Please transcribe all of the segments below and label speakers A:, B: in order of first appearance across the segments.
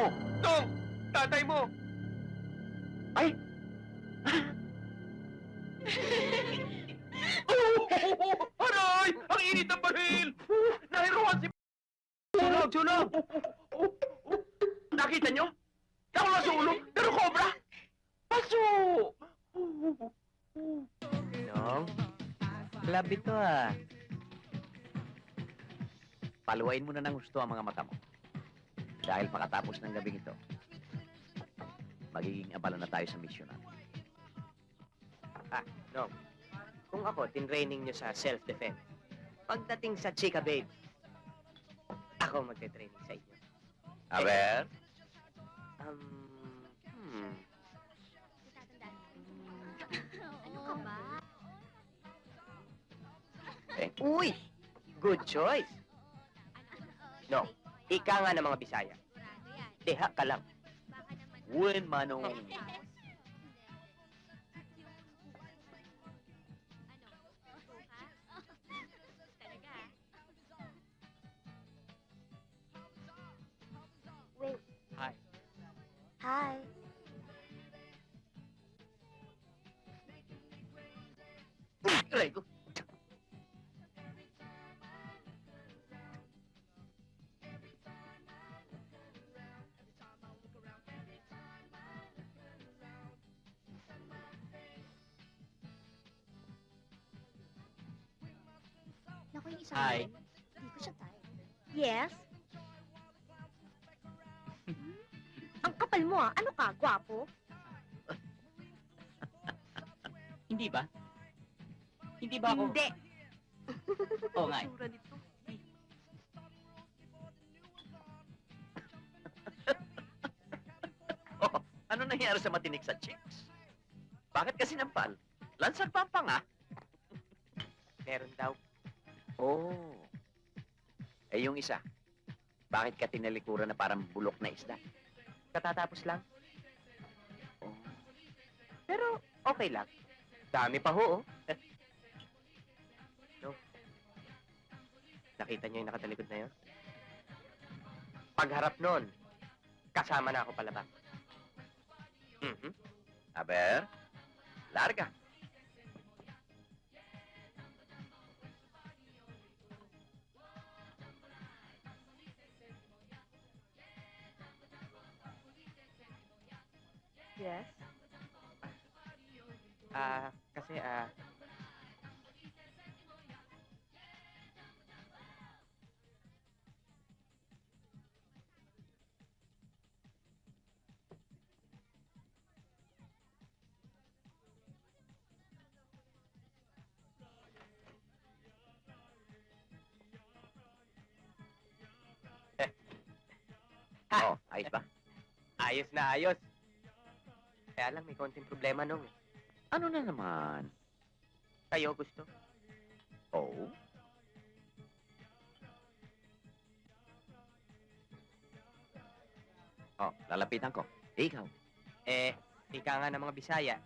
A: Oh,
B: Dong! Tatay mo!
A: ay!
B: Oh! Aray! Ang init ng baril! Nahiruan si... Sunog! Sunog! Nakita nyo? Ako lang sa ulo, pero cobra! Paso!
C: Nong, club ito ah.
A: Paluwain mo na ng gusto ang mga mata mo. Dahil pagkatapos ng gabing ito, magiging abala na tayo sa misyon natin.
C: Kung ako, tinraining nyo sa self-defense. Pagdating sa chika babe, ako magte-training sa inyo.
A: Aber?
C: Um, hmm.
D: Ano ka ba?
C: Uy! Good choice! No, ika nga ng mga Bisaya. Deha ka lang.
A: Wen manong...
D: Wait.
C: Hi.
D: Hi.
A: Aray ko!
C: Hi.
D: Hindi ko siya type. Yes? Ang kapal mo ah. Ano ka? Gwapo?
E: Hindi ba? Hindi ba ako?
D: Hindi.
E: Oo nga. eh.
D: Sura nito.
A: Oh, ano nangyari sa matinik sa chicks? Bakit kasi nampal? Lansag pa ang panga.
C: Meron daw.
A: Oh. Eh yung isa, bakit ka tinalikuran na parang bulok na isda?
C: Katatapos lang.
A: Oh.
C: Pero okay lang. Dami pa ho, oh. no. Nakita niyo yung nakatalikod na yun? Pagharap nun, kasama na ako palabas. Mhm.
A: Aber, larga.
F: Yes?
C: Ah, kasi ah...
A: Oh, ayos ba?
C: Ayos na ayos. Kaya lang may konting problema nung eh.
A: Ano na naman?
C: Kayo gusto?
A: Oh? Oh, lalapitan ko. Eh, ikaw.
C: Eh, ika nga ng mga Bisaya,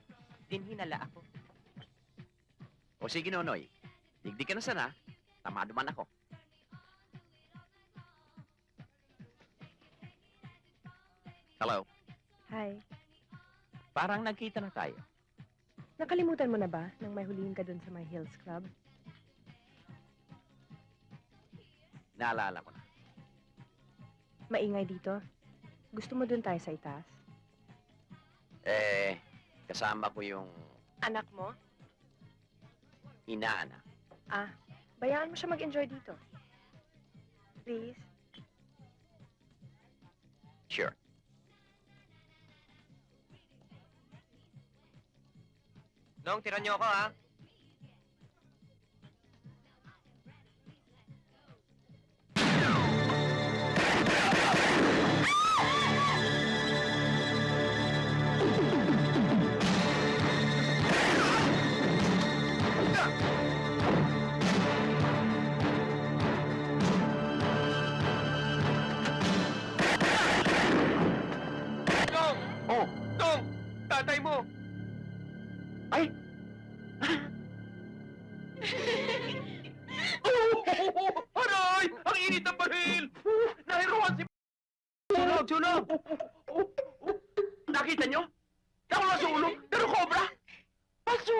C: din hinala ako.
A: O sige, Nonoy. Digdig ka na sana. Tamado man ako. Hello?
F: Hi.
A: Parang nagkita na tayo.
F: Nakalimutan mo na ba nang may huliin ka dun sa my Hills Club?
A: Naalala ko na.
F: Maingay dito. Gusto mo dun tayo sa itaas?
A: Eh, kasama ko yung
F: Anak mo?
A: inaana.
F: Ah, bayaan mo siya mag-enjoy dito. Please?
A: Sure.
C: Nong, tira niyo ako, ha?
B: Dong!
A: Oh,
B: Dong! Tatay mo!
A: Mainit ang baril! Nahiruan si...
C: Sunog! Sunog!
B: Nakita niyo? Nakuha sa ulo, pero cobra! Paso!